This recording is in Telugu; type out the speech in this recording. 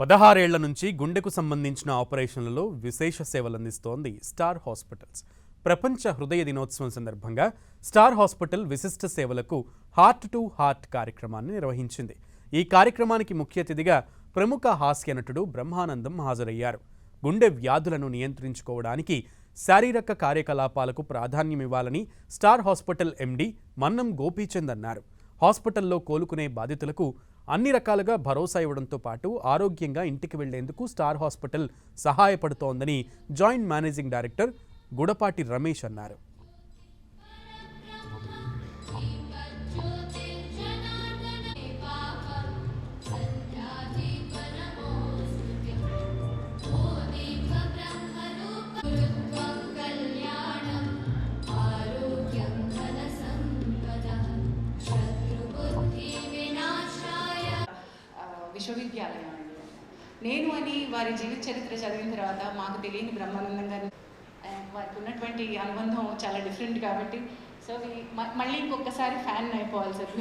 పదహారేళ్ళ నుంచి గుండెకు సంబంధించిన ఆపరేషన్లలో విశేష సేవలందిస్తోంది స్టార్ హాస్పిటల్స్. ప్రపంచ హృదయ దినోత్సవం సందర్భంగా స్టార్ హాస్పిటల్ విశిష్ట సేవలకు హార్ట్ టు హార్ట్ కార్యక్రమాన్ని నిర్వహించింది. ఈ కార్యక్రమానికి ముఖ్య అతిథిగా ప్రముఖ హాస్య నటుడు బ్రహ్మానందం హాజరయ్యారు. గుండె వ్యాధులను నియంత్రించుకోవడానికి శారీరక కార్యకలాపాలకు ప్రాధాన్యమివ్వాలని star hospital MD Mannam Gopichand అన్నారు. హాస్పిటల్లో కోలుకునే బాధితులకు అన్ని రకాలుగా భరోసా ఇవ్వడంతో పాటు ఆరోగ్యంగా ఇంటికి వెళ్ళేందుకు star hospital సహాయపడుతోందని joint managing director Gudapati Ramesh అన్నారు. విశ్వవిద్యాలయం నేను అని వారి జీవిత చరిత్ర చదివిన తర్వాత మాకు తెలియని బ్రహ్మానందం గారు వారికి ఉన్నటువంటి అనుబంధం చాలా డిఫరెంట్ కాబట్టి సో మ- మళ్ళీ ఇంకొకసారి ఫ్యాన్ అయిపోవాలి సార్.